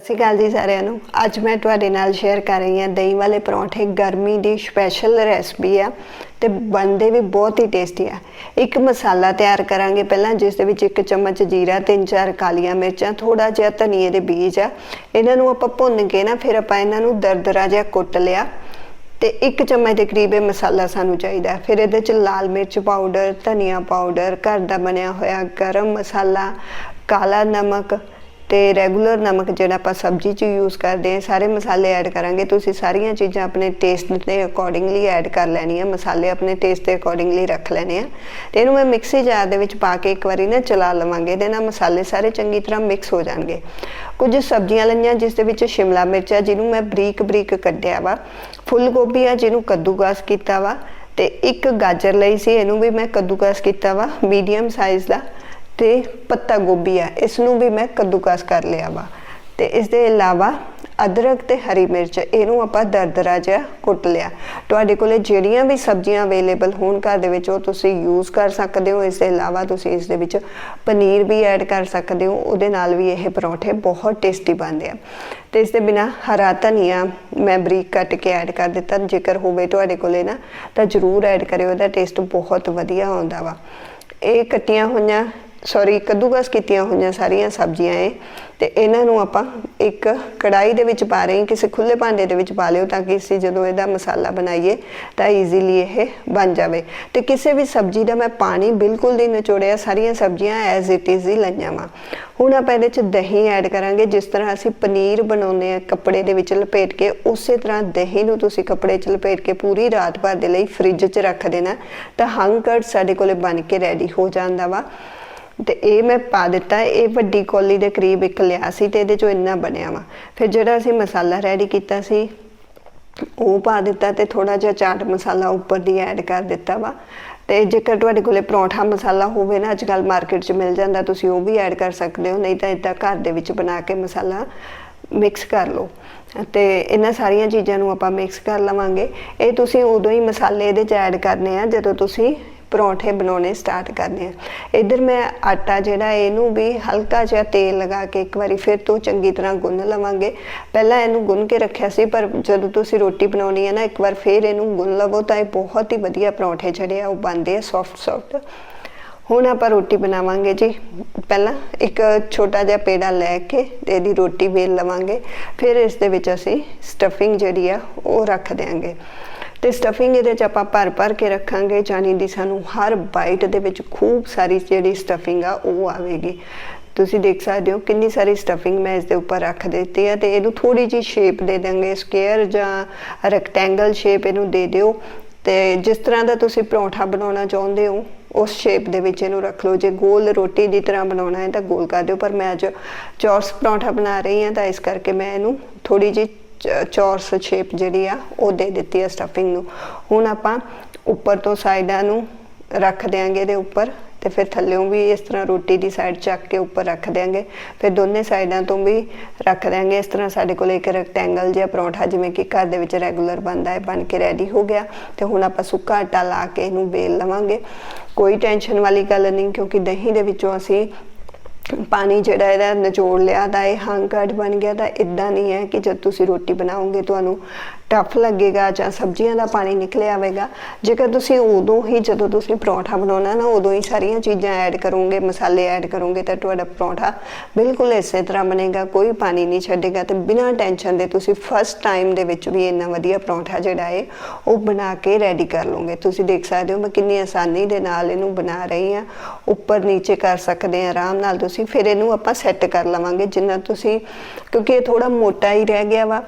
ਸਤਿ ਸ਼੍ਰੀ ਅਕਾਲ ਜੀ ਸਾਰਿਆਂ ਨੂੰ। ਅੱਜ ਮੈਂ ਤੁਹਾਡੇ ਨਾਲ ਸ਼ੇਅਰ ਕਰ ਰਹੀ ਹਾਂ ਦਹੀਂ ਵਾਲੇ ਪਰੌਂਠੇ। ਗਰਮੀ ਦੀ ਸਪੈਸ਼ਲ ਰੈਸਪੀ ਆ ਤੇ ਬਣਦੇ ਵੀ ਬਹੁਤ ਹੀ ਟੇਸਟੀ ਆ। ਇੱਕ ਮਸਾਲਾ ਤਿਆਰ ਕਰਾਂਗੇ ਪਹਿਲਾਂ, ਜਿਸ ਦੇ ਵਿੱਚ ਇੱਕ ਚਮਚ ਜੀਰਾ, ਤਿੰਨ ਚਾਰ ਕਾਲੀਆਂ ਮਿਰਚਾਂ ਥੋੜਾ ਜਿਹਾ ਧਨੀਏ ਦੇ ਬੀਜ ਆ। ਇਹਨਾਂ ਨੂੰ ਆਪਾਂ ਭੁੰਨ ਕੇ ਨਾ ਫਿਰ ਆਪਾਂ ਇਹਨਾਂ ਨੂੰ ਦਰਦਰਾ ਜਿਹਾ ਕੁੱਟ ਲਿਆ ਤੇ ਇੱਕ ਚਮਚ ਦੇ ਕਰੀਬ ਇਹ ਮਸਾਲਾ ਸਾਨੂੰ ਚਾਹੀਦਾ। ਫਿਰ ਇਹਦੇ ਚ ਲਾਲ ਮਿਰਚ ਪਾਊਡਰ ਧਨੀਆ ਪਾਊਡਰ ਘਰ ਦਾ ਬਣਿਆ ਹੋਇਆ ਗਰਮ ਮਸਾਲਾ, ਕਾਲਾ ਨਮਕ ਤੇ ਰੈਗੂਲਰ ਨਮਕ ਜਿਹੜਾ ਆਪਾਂ ਸਬਜ਼ੀ 'ਚ ਯੂਜ਼ ਕਰਦੇ ਹਾਂ, ਸਾਰੇ ਮਸਾਲੇ ਐਡ ਕਰਾਂਗੇ। ਤੁਸੀਂ ਸਾਰੀਆਂ ਚੀਜ਼ਾਂ ਆਪਣੇ ਟੇਸਟ ਦੇ ਅਕੋਰਡਿੰਗਲੀ ਐਡ ਕਰ ਲੈਣੀਆਂ, ਮਸਾਲੇ ਆਪਣੇ ਟੇਸਟ ਦੇ ਅਕੋਰਡਿੰਗਲੀ ਰੱਖ ਲੈਣੇ ਆ। ਤੇ ਇਹਨੂੰ ਮੈਂ ਮਿਕਸੀ ਜਾਰ ਦੇ ਵਿੱਚ ਪਾ ਕੇ ਇੱਕ ਵਾਰੀ ਨਾ ਚਲਾ ਲਵਾਂਗੇ, ਇਹਦੇ ਨਾਲ ਮਸਾਲੇ ਸਾਰੇ ਚੰਗੀ ਤਰ੍ਹਾਂ ਮਿਕਸ ਹੋ ਜਾਣਗੇ। ਕੁਝ ਸਬਜ਼ੀਆਂ ਲਈਆਂ, ਜਿਸ ਦੇ ਵਿੱਚ ਸ਼ਿਮਲਾ ਮਿਰਚ ਆ, ਜਿਹਨੂੰ ਮੈਂ ਬਰੀਕ ਬਰੀਕ ਕੱਟਿਆ ਵਾ। ਫੁੱਲ ਗੋਭੀ ਆ, ਜਿਹਨੂੰ ਕੱਦੂਕਾਸ ਕੀਤਾ ਵਾ। ਤੇ ਇੱਕ ਗਾਜਰ ਲਈ ਸੀ, ਇਹਨੂੰ ਵੀ ਮੈਂ ਕੱਦੂਕਸ ਕੀਤਾ ਵਾ ਮੀਡੀਅਮ ਸਾਈਜ਼ ਦਾ। ਤੇ ਪੱਤਾ ਗੋਭੀ ਆ। ਇਸ ਨੂੰ ਵੀ ਮੈਂ ਕੱਦੂਕਸ ਕਰ ਲਿਆ ਵਾ। ਤੇ ਇਸ ਦੇ ਇਲਾਵਾ ਅਦਰਕ ਤੇ ਹਰੀ ਮਿਰਚ, ਇਹਨੂੰ ਆਪਾਂ ਦਰਦਰਾ ਜਿਹਾ ਕੁੱਟ ਲਿਆ। ਤੁਹਾਡੇ ਕੋਲੇ ਜਿਹੜੀਆਂ ਵੀ ਸਬਜ਼ੀਆਂ ਅਵੇਲੇਬਲ ਹੋਣ ਘਰ ਦੇ ਵਿੱਚ, ਉਹ ਤੁਸੀਂ ਯੂਜ਼ ਕਰ ਸਕਦੇ ਹੋ। ਇਸ ਦੇ ਇਲਾਵਾ ਤੁਸੀਂ ਇਸ ਦੇ ਵਿੱਚ ਪਨੀਰ ਵੀ ਐਡ ਕਰ ਸਕਦੇ ਹੋ। ਉਹਦੇ ਨਾਲ ਵੀ ਇਹ ਪਰੌਂਠੇ ਬਹੁਤ ਟੇਸਟੀ ਬਣਦੇ ਆ। ਤੇ ਇਸ ਦੇ ਬਿਨਾ ਹਰਾ ਧਨੀਆ ਮੈਂ ਬਰੀਕ ਕੱਟ ਕੇ ਐਡ ਕਰ ਦਿੱਤਾ। ਜੇਕਰ ਹੋਵੇ ਤੁਹਾਡੇ ਕੋਲੇ ਨਾ, ਤਾਂ ਜਰੂਰ ਐਡ ਕਰਿਓ। ਇਹਦਾ ਟੇਸਟ ਬਹੁਤ ਵਧੀਆ ਆਉਂਦਾ ਵਾ। ਇਹ ਕੱਟੀਆਂ ਹੋਈਆਂ ਸੌਰੀ ਕੱਦੂਕਸ ਕੀਤੀਆਂ ਹੋਈਆਂ ਸਾਰੀਆਂ ਸਬਜ਼ੀਆਂ ਏ ਤੇ ਇਹਨਾਂ ਨੂੰ ਆਪਾਂ ਇੱਕ ਕੜਾਈ ਦੇ ਵਿੱਚ ਪਾ ਰਹੇ ਹਾਂ, ਕਿਸੇ ਖੁੱਲੇ ਭਾਂਡੇ ਦੇ ਵਿੱਚ ਪਾ ਲਿਓ ਤਾਂ ਕਿ ਅਸੀਂ ਜਦੋਂ ਇਹਦਾ ਮਸਾਲਾ ਬਣਾਈਏ ਤਾਂ ਈਜ਼ੀਲੀ ਇਹ ਬਣ ਜਾਵੇ। ਤੇ ਕਿਸੇ ਵੀ ਸਬਜ਼ੀ ਦਾ ਮੈਂ ਪਾਣੀ ਬਿਲਕੁਲ ਨਹੀਂ ਨਿਚੋੜਿਆ, ਸਾਰੀਆਂ ਸਬਜ਼ੀਆਂ ਐਜ਼ ਇਟ ਇਜ਼ ਹੀ ਲਈਆਂ ਵਾ। ਹੁਣ ਆਪਾਂ ਇਹਦੇ ਚ ਦਹੀਂ ਐਡ ਕਰਾਂਗੇ, ਜਿਸ ਤਰ੍ਹਾਂ ਅਸੀਂ ਪਨੀਰ ਬਣਾਉਂਦੇ ਆ ਕੱਪੜੇ ਦੇ ਵਿੱਚ ਲਪੇਟ ਕੇ, ਉਸੇ ਤਰ੍ਹਾਂ ਦਹੀਂ ਨੂੰ ਤੁਸੀਂ ਕੱਪੜੇ 'ਚ ਲਪੇਟ ਕੇ ਪੂਰੀ ਰਾਤ ਭਰ ਦੇ ਲਈ ਫ੍ਰਿਜ 'ਚ ਰੱਖ ਦੇਣਾ ਤਾਂ ਹੰਕੜ ਸਾਡੇ ਕੋਲੇ ਬਣ ਕੇ ਰੈਡੀ ਹੋ ਜਾਂਦਾ ਵਾ। ਤੇ ਇਹ ਮੈਂ ਪਾ ਦਿੱਤਾ, ਇਹ ਵੱਡੀ ਕੋਲੀ ਦੇ ਕਰੀਬ ਇੱਕ ਲਿਆ ਸੀ ਤੇ ਇਹਦੇ ਚੋਂ ਇੰਨਾ ਬਣਿਆ ਵਾ। ਫਿਰ ਜਿਹੜਾ ਅਸੀਂ ਮਸਾਲਾ ਰੈਡੀ ਕੀਤਾ ਸੀ, ਉਹ ਪਾ ਦਿੱਤਾ ਤੇ ਥੋੜਾ ਜਿਹਾ ਚਾਟ ਮਸਾਲਾ ਉੱਪਰ ਦੀ ਐਡ ਕਰ ਦਿੱਤਾ ਵਾ। ਤੇ ਜੇਕਰ ਤੁਹਾਡੇ ਕੋਲੇ ਪਰੌਂਠਾ ਮਸਾਲਾ ਹੋਵੇ ਨਾ ਅੱਜ ਕੱਲ ਮਾਰਕੀਟ 'ਚ ਮਿਲ ਜਾਂਦਾ, ਤੁਸੀਂ ਉਹ ਵੀ ਐਡ ਕਰ ਸਕਦੇ ਹੋ, ਨਹੀਂ ਤਾਂ ਇਦਾਂ ਘਰ ਦੇ ਵਿੱਚ ਬਣਾ ਕੇ ਮਸਾਲਾ ਮਿਕਸ ਕਰ ਲਓ। ਤੇ ਇਹਨਾਂ ਸਾਰੀਆਂ ਚੀਜ਼ਾਂ ਨੂੰ ਆਪਾਂ ਮਿਕਸ ਕਰ ਲਵਾਂਗੇ। ਇਹ ਤੁਸੀਂ ਉਦੋਂ ਹੀ ਮਸਾਲੇ ਇਹਦੇ 'ਚ ਐਡ ਕਰਨੇ ਆ, ਜਦੋਂ ਤੁਸੀਂ ਪਰੌਂਠੇ ਬਣਾਉਣੇ ਸਟਾਰਟ ਕਰਨੇ ਆ। ਇਧਰ ਮੈਂ ਆਟਾ ਜਿਹੜਾ, ਇਹਨੂੰ ਵੀ ਹਲਕਾ ਜਿਹਾ ਤੇਲ ਲਗਾ ਕੇ ਇੱਕ ਵਾਰੀ ਫਿਰ ਤੋਂ ਚੰਗੀ ਤਰ੍ਹਾਂ ਗੁੰਨ ਲਵਾਂਗੇ। ਪਹਿਲਾਂ ਇਹਨੂੰ ਗੁੰਨ ਕੇ ਰੱਖਿਆ ਸੀ, ਪਰ ਜਦੋਂ ਤੁਸੀਂ ਰੋਟੀ ਬਣਾਉਣੀ ਹੈ ਨਾ, ਇੱਕ ਵਾਰ ਫਿਰ ਇਹਨੂੰ ਗੁੰਨ ਲਵੋ ਤਾਂ ਇਹ ਬਹੁਤ ਹੀ ਵਧੀਆ ਪਰੌਂਠੇ ਜਿਹੜੇ ਆ, ਉਹ ਬਣਦੇ ਆ ਸੌਫਟ ਸੌਫਟ ਹੁਣ ਆਪਾਂ ਰੋਟੀ ਬਣਾਵਾਂਗੇ ਜੀ। ਪਹਿਲਾਂ ਇੱਕ ਛੋਟਾ ਜਿਹਾ ਪੇੜਾ ਲੈ ਕੇ ਇਹਦੀ ਰੋਟੀ ਵੇਲ ਲਵਾਂਗੇ। ਫਿਰ ਇਸ ਦੇ ਵਿੱਚ ਅਸੀਂ ਸਟਫਿੰਗ ਜਿਹੜੀ ਆ, ਉਹ ਰੱਖ ਦੇਾਂਗੇ ਤੇ ਸਟਫਿੰਗ ਇਹਦੇ ਚ ਆਪਾਂ ਭਰ ਭਰ ਕੇ ਰੱਖਾਂਗੇ ਜਾਨੀ ਦੀ ਸਾਨੂੰ ਹਰ ਬਾਈਟ ਦੇ ਵਿੱਚ ਖੂਬ ਸਾਰੀ ਜਿਹੜੀ ਸਟਫਿੰਗ ਆ, ਉਹ ਆਵੇਗੀ। ਤੁਸੀਂ ਦੇਖ ਸਕਦੇ ਹੋ ਕਿੰਨੀ ਸਾਰੀ ਸਟਫਿੰਗ ਮੈਂ ਇਸ ਦੇ ਉੱਪਰ ਰੱਖ ਦਿੱਤੀ ਹੈ ਤੇ ਇਹਨੂੰ ਥੋੜੀ ਜੀ ਸ਼ੇਪ ਦੇ ਦਾਂਗੇ ਸਕੁਅਰ ਜਾਂ ਰੈਕਟੈਂਗਲ ਸ਼ੇਪ ਇਹਨੂੰ ਦੇ ਦਿਓ। ਤੇ ਜਿਸ ਤਰ੍ਹਾਂ ਦਾ ਤੁਸੀਂ ਪਰੌਂਠਾ ਬਣਾਉਣਾ ਚਾਹੁੰਦੇ ਹੋ, ਉਸ ਸ਼ੇਪ ਦੇ ਵਿੱਚ ਇਹਨੂੰ ਰੱਖ ਲਓ। ਜੇ ਗੋਲ ਰੋਟੀ ਦੀ ਤਰ੍ਹਾਂ ਬਣਾਉਣਾ ਹੈ ਤਾਂ ਗੋਲ ਕਰ ਦਿਓ, ਪਰ ਮੈਂ ਅੱਜ ਚੌਰਸ ਪਰੌਂਠਾ ਬਣਾ ਰਹੀ ਹਾਂ, ਤਾਂ ਇਸ ਕਰਕੇ ਮੈਂ ਇਹਨੂੰ ਥੋੜੀ ਜਿਹੀ ਚੌਰਸ ਸ਼ੇਪ ਜਿਹੜੀ ਆ, ਉਹ ਦੇ ਦਿੱਤੀ ਆ ਸਟਫਿੰਗ ਨੂੰ। ਹੁਣ ਆਪਾਂ ਉੱਪਰ ਤੋਂ ਸਾਈਡਾਂ ਨੂੰ ਰੱਖ ਦਿਆਂਗੇ ਇਹਦੇ ਉੱਪਰ ਤੇ ਫਿਰ ਥੱਲੇੋਂ ਵੀ ਇਸ ਤਰ੍ਹਾਂ ਰੋਟੀ ਦੀ ਸਾਈਡ ਚੱਕ ਕੇ ਉੱਪਰ ਰੱਖ ਦਿਆਂਗੇ। ਫਿਰ ਦੋਨੇ ਸਾਈਡਾਂ ਤੋਂ ਵੀ ਰੱਖ ਦਿਆਂਗੇ। ਇਸ ਤਰ੍ਹਾਂ ਸਾਡੇ ਕੋਲ ਇੱਕ ਰੈਕਟੈਂਗਲ ਜਿਹਾ ਪਰੌਂਠਾ ਜਿਵੇਂ ਕਿ ਘਰ ਦੇ ਵਿੱਚ ਰੈਗੂਲਰ ਬਣਦਾ ਹੈ, ਬਣ ਕੇ ਰੈਡੀ ਹੋ ਗਿਆ। ਤੇ ਹੁਣ ਆਪਾਂ ਸੁੱਕਾ ਆਟਾ ਲਾ ਕੇ ਇਹਨੂੰ ਵੇਲ ਲਵਾਂਗੇ। ਕੋਈ ਟੈਨਸ਼ਨ ਵਾਲੀ ਗੱਲ ਨਹੀਂ, ਕਿਉਂਕਿ ਦਹੀਂ ਦੇ ਵਿੱਚੋਂ ਅਸੀਂ ਪਾਣੀ ਜਿਹੜਾ ਇਹਦਾ ਨਿਚੋੜ ਲਿਆ, ਤਾਂ ਇਹ ਹੰਕੜ ਬਣ ਗਿਆ, ਤਾਂ ਇਦਾਂ ਨਹੀਂ ਹੈ ਕਿ ਜਦ ਤੁਸੀਂ ਰੋਟੀ ਬਣਾਓਗੇ, ਤੁਹਾਨੂੰ ਟਫ ਲੱਗੇਗਾ ਜਾਂ ਸਬਜ਼ੀਆਂ ਦਾ ਪਾਣੀ ਨਿਕਲਿਆ ਆਵੇਗਾ। ਜੇਕਰ ਤੁਸੀਂ ਉਦੋਂ ਹੀ ਜਦੋਂ ਤੁਸੀਂ ਪਰੌਂਠਾ ਬਣਾਉਣਾ ਨਾ, ਉਦੋਂ ਹੀ ਸਾਰੀਆਂ ਚੀਜ਼ਾਂ ਐਡ ਕਰੋਗੇ, ਮਸਾਲੇ ਐਡ ਕਰੋਗੇ ਤਾਂ ਤੁਹਾਡਾ ਪਰੌਂਠਾ ਬਿਲਕੁਲ ਇਸੇ ਤਰ੍ਹਾਂ ਬਣੇਗਾ, ਕੋਈ ਪਾਣੀ ਨਹੀਂ ਛੱਡੇਗਾ ਤੇ ਬਿਨਾਂ ਟੈਨਸ਼ਨ ਦੇ ਤੁਸੀਂ ਫਸਟ ਟਾਈਮ ਦੇ ਵਿੱਚ ਵੀ ਇੰਨਾ ਵਧੀਆ ਪਰੌਂਠਾ ਜਿਹੜਾ ਹੈ ਉਹ ਬਣਾ ਕੇ ਰੈਡੀ ਕਰ ਲਓਗੇ। ਤੁਸੀਂ ਦੇਖ ਸਕਦੇ ਹੋ ਮੈਂ ਕਿੰਨੀ ਆਸਾਨੀ ਦੇ ਨਾਲ ਇਹਨੂੰ ਬਣਾ ਰਹੀ ਹਾਂ। ਉੱਪਰ ਨੀਚੇ ਕਰ ਸਕਦੇ ਆ ਆਰਾਮ ਨਾਲ ਤੁਸੀਂ ਫਿਰ ਇਹਨੂੰ ਆਪਾਂ ਸੈੱਟ ਕਰ ਲਵਾਂਗੇ ਜਿੰਨਾ ਤੁਸੀਂ, ਕਿਉਂਕਿ ਇਹ ਥੋੜਾ ਮੋਟਾ ਹੀ ਰਹਿ ਗਿਆ ਵਾ।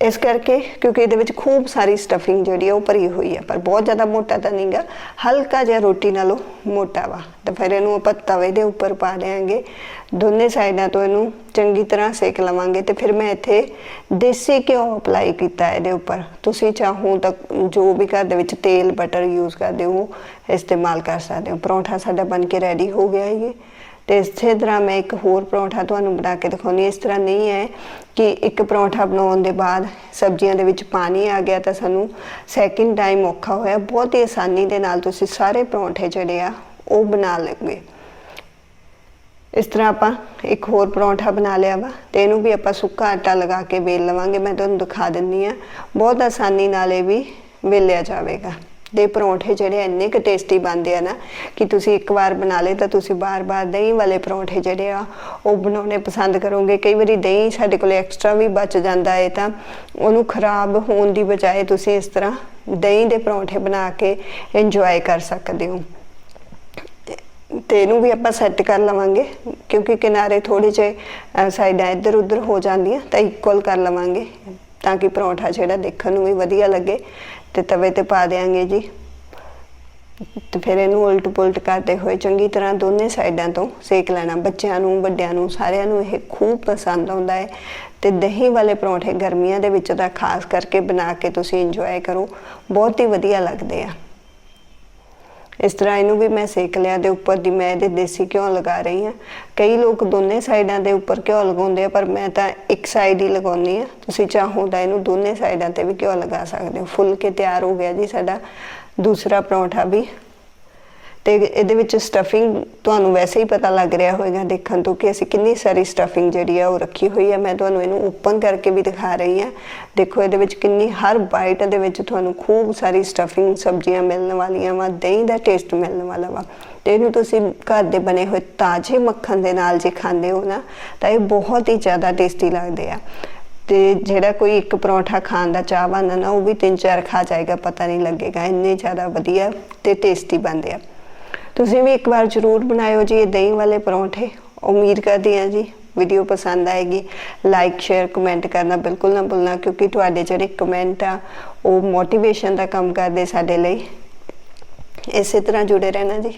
ਇਸ ਕਰਕੇ ਕਿਉਂਕਿ ਇਹਦੇ ਵਿੱਚ ਖੂਬ ਸਾਰੀ ਸਟਫਿੰਗ ਜਿਹੜੀ ਆ ਉਹ ਭਰੀ ਹੋਈ ਆ, ਪਰ ਬਹੁਤ ਜ਼ਿਆਦਾ ਮੋਟਾ ਤਾਂ ਨਹੀਂਗਾ ਹਲਕਾ ਜਿਹਾ ਰੋਟੀ ਨਾਲੋਂ ਮੋਟਾ ਵਾ। ਤਾਂ ਫਿਰ ਇਹਨੂੰ ਆਪਾਂ ਤਵੇ ਦੇ ਉੱਪਰ ਪਾ ਦੇਾਂਗੇ ਦੋਨੇ ਸਾਈਡਾਂ ਤੋਂ ਇਹਨੂੰ ਚੰਗੀ ਤਰ੍ਹਾਂ ਸੇਕ ਲਵਾਂਗੇ ਤੇ ਫਿਰ ਮੈਂ ਇੱਥੇ ਦੇਸੀ ਘਿਓ ਅਪਲਾਈ ਕੀਤਾ ਇਹਦੇ ਉੱਪਰ। ਤੁਸੀਂ ਚਾਹੋ ਤਾਂ ਜੋ ਵੀ ਘਰ ਦੇ ਵਿੱਚ ਤੇਲ ਬਟਰ ਯੂਜ਼ ਕਰਦੇ ਹੋ ਇਸਤੇਮਾਲ ਕਰ ਸਕਦੇ ਹੋ। ਪਰੌਂਠਾ ਸਾਡਾ ਬਣ ਕੇ ਰੈਡੀ ਹੋ ਗਿਆ ਹੈ ਤੇ ਇਸੇ ਤਰ੍ਹਾਂ ਮੈਂ ਇੱਕ ਹੋਰ ਪਰੌਂਠਾ ਤੁਹਾਨੂੰ ਬਣਾ ਕੇ ਦਿਖਾਉਣੀ ਇਸ ਤਰ੍ਹਾਂ ਨਹੀਂ ਹੈ ਕਿ ਇੱਕ ਪਰੌਂਠਾ ਬਣਾਉਣ ਦੇ ਬਾਅਦ ਸਬਜ਼ੀਆਂ ਦੇ ਵਿੱਚ ਪਾਣੀ ਆ ਗਿਆ ਤਾਂ ਸਾਨੂੰ ਸੈਕਿੰਡ ਟਾਈਮ ਔਖਾ ਹੋਇਆ। ਬਹੁਤ ਹੀ ਆਸਾਨੀ ਦੇ ਨਾਲ ਤੁਸੀਂ ਸਾਰੇ ਪਰੌਂਠੇ ਜਿਹੜੇ ਆ, ਉਹ ਬਣਾ ਲਓਗੇ। ਇਸ ਤਰ੍ਹਾਂ ਆਪਾਂ ਇੱਕ ਹੋਰ ਪਰੌਂਠਾ ਬਣਾ ਲਿਆ ਵਾ ਤੇ ਇਹਨੂੰ ਵੀ ਆਪਾਂ ਸੁੱਕਾ ਆਟਾ ਲਗਾ ਕੇ ਵੇਲ ਲਵਾਂਗੇ। ਮੈਂ ਤੁਹਾਨੂੰ ਦਿਖਾ ਦਿੰਨੀ ਆ ਬਹੁਤ ਆਸਾਨੀ ਨਾਲ ਇਹ ਵੀ ਵੇਲਿਆ ਜਾਵੇਗਾ। ਦੇ ਪਰੌਂਠੇ ਜਿਹੜੇ ਇੰਨੇ ਕੁ ਟੇਸਟੀ ਬਣਦੇ ਆ ਨਾ ਕਿ ਤੁਸੀਂ ਇੱਕ ਵਾਰ ਬਣਾ ਲਏ ਤਾਂ ਤੁਸੀਂ ਬਾਰ-ਬਾਰ ਦਹੀਂ ਵਾਲੇ ਪਰੌਂਠੇ ਜਿਹੜੇ ਆ, ਉਹ ਬਣਾਉਣੇ ਪਸੰਦ ਕਰੋਗੇ। ਕਈ ਵਾਰੀ ਦਹੀਂ ਸਾਡੇ ਕੋਲ ਐਕਸਟਰਾ ਵੀ ਬਚ ਜਾਂਦਾ ਹੈ ਤਾਂ ਉਹਨੂੰ ਖਰਾਬ ਹੋਣ ਦੀ ਬਜਾਏ ਤੁਸੀਂ ਇਸ ਤਰ੍ਹਾਂ ਦਹੀਂ ਦੇ ਪਰੌਂਠੇ ਬਣਾ ਕੇ ਇੰਜੋਏ ਕਰ ਸਕਦੇ ਹੋ। ਤੇ ਇਹਨੂੰ ਵੀ ਆਪਾਂ ਸੈੱਟ ਕਰ ਲਵਾਂਗੇ, ਕਿਉਂਕਿ ਕਿਨਾਰੇ ਥੋੜੇ ਜਿਹੇ ਸਾਈਡਾਂ ਇੱਧਰ ਉੱਧਰ ਹੋ ਜਾਂਦੀਆਂ ਤਾਂ ਇਕੁਅਲ ਕਰ ਲਵਾਂਗੇ ਤਾਂ ਕਿ ਪਰੌਂਠਾ ਜਿਹੜਾ ਦੇਖਣ ਨੂੰ ਵੀ ਵਧੀਆ ਲੱਗੇ। ਤੇ ਤਵੇ ਤੇ ਪਾ ਦੇਾਂਗੇ ਜੀ। ਤੇ ਫਿਰ ਇਹਨੂੰ ਉਲਟ ਪੁਲਟ ਕਰਦੇ ਹੋਏ ਚੰਗੀ ਤਰ੍ਹਾਂ ਦੋਨੇ ਸਾਈਡਾਂ ਤੋਂ ਸੇਕ ਲੈਣਾ। ਬੱਚਿਆਂ ਨੂੰ, ਵੱਡਿਆਂ ਨੂੰ, ਸਾਰਿਆਂ ਨੂੰ ਇਹ ਖੂਬ ਪਸੰਦ ਆਉਂਦਾ ਹੈ। ਤੇ ਦਹੀਂ ਵਾਲੇ ਪਰੌਂਠੇ ਗਰਮੀਆਂ ਦੇ ਵਿੱਚ ਤਾਂ ਖਾਸ ਕਰਕੇ ਬਣਾ ਕੇ ਤੁਸੀਂ ਇੰਜੋਏ ਕਰੋ। ਬਹੁਤ ਹੀ ਵਧੀਆ ਲੱਗਦੇ ਆ। ਇਸ ਤਰ੍ਹਾਂ ਇਹਨੂੰ ਵੀ ਮੈਂ ਸੇਕ ਲਿਆ ਦੇ ਉੱਪਰ ਦੀ ਮੈਂ ਇਹਦੇ ਦੇਸੀ ਘਿਓ ਲਗਾ ਰਹੀ ਹਾਂ। ਕਈ ਲੋਕ ਦੋਨੇ ਸਾਈਡਾਂ ਦੇ ਉੱਪਰ ਘਿਓ ਲਗਾਉਂਦੇ ਆ, ਪਰ ਮੈਂ ਤਾਂ ਇੱਕ ਸਾਈਡ ਹੀ ਲਗਾਉਣੀ ਆ ਤੁਸੀਂ ਚਾਹੋ ਤਾਂ ਇਹਨੂੰ ਦੋਨੇ ਸਾਈਡਾਂ ਤੇ ਵੀ ਘਿਓ ਲਗਾ ਸਕਦੇ ਹੋ। ਫੁੱਲ ਕੇ ਤਿਆਰ ਹੋ ਗਿਆ ਜੀ ਸਾਡਾ ਦੂਸਰਾ ਪਰੌਂਠਾ ਵੀ। ਤੇ ਇਹਦੇ ਵਿੱਚ ਸਟਫਿੰਗ ਤੁਹਾਨੂੰ ਵੈਸੇ ਹੀ ਪਤਾ ਲੱਗ ਰਿਹਾ ਹੋਵੇਗਾ ਦੇਖਣ ਤੋਂ ਕਿ ਅਸੀਂ ਕਿੰਨੀ ਸਾਰੀ ਸਟਫਿੰਗ ਜਿਹੜੀ ਆ ਉਹ ਰੱਖੀ ਹੋਈ ਹੈ ਮੈਂ ਤੁਹਾਨੂੰ ਇਹਨੂੰ ਓਪਨ ਕਰਕੇ ਵੀ ਦਿਖਾ ਰਹੀ ਹਾਂ ਦੇਖੋ ਇਹਦੇ ਵਿੱਚ ਕਿੰਨੀ, ਹਰ ਬਾਈਟ ਦੇ ਵਿੱਚ ਤੁਹਾਨੂੰ ਖੂਬ ਸਾਰੀ ਸਟਫਿੰਗ ਸਬਜ਼ੀਆਂ ਮਿਲਣ ਵਾਲੀਆਂ ਵਾ, ਦਹੀਂ ਦਾ ਟੇਸਟ ਮਿਲਣ ਵਾਲਾ ਵਾ। ਤੇ ਇਹਨੂੰ ਤੁਸੀਂ ਘਰ ਦੇ ਬਣੇ ਹੋਏ ਤਾਜ਼ੇ ਮੱਖਣ ਦੇ ਨਾਲ ਜੇ ਖਾਂਦੇ ਹੋ ਨਾ, ਤਾਂ ਇਹ ਬਹੁਤ ਹੀ ਜ਼ਿਆਦਾ ਟੇਸਟੀ ਲੱਗਦੇ ਆ। ਤੇ ਜਿਹੜਾ ਕੋਈ ਇੱਕ ਪਰੌਂਠਾ ਖਾਣ ਦਾ ਚਾਹਵਾਨ ਨਾ, ਉਹ ਵੀ ਤਿੰਨ ਚਾਰ ਖਾ ਜਾਏਗਾ, ਪਤਾ ਨਹੀਂ ਲੱਗੇਗਾ। ਇੰਨੇ ਜ਼ਿਆਦਾ ਵਧੀਆ ਤੇ ਟੇਸਟੀ ਬਣਦੇ ਆ। ਤੁਸੀਂ ਵੀ ਇੱਕ ਵਾਰ ਜ਼ਰੂਰ ਬਣਾਇਓ ਜੀ ਇਹ ਦਹੀਂ ਵਾਲੇ ਪਰੌਂਠੇ। ਉਮੀਦ ਕਰਦੀ ਹਾਂ ਜੀ ਵੀਡੀਓ ਪਸੰਦ ਆਏਗੀ। ਲਾਈਕ ਸ਼ੇਅਰ ਕਮੈਂਟ ਕਰਨਾ ਬਿਲਕੁਲ ਨਾ ਭੁੱਲਣਾ ਕਿਉਂਕਿ ਤੁਹਾਡੇ ਜਿਹੜੇ ਕਮੈਂਟ ਆ, ਉਹ ਮੋਟੀਵੇਸ਼ਨ ਦਾ ਕੰਮ ਕਰਦੇ ਸਾਡੇ ਲਈ। ਇਸੇ ਤਰ੍ਹਾਂ ਜੁੜੇ ਰਹਿਣਾ ਜੀ।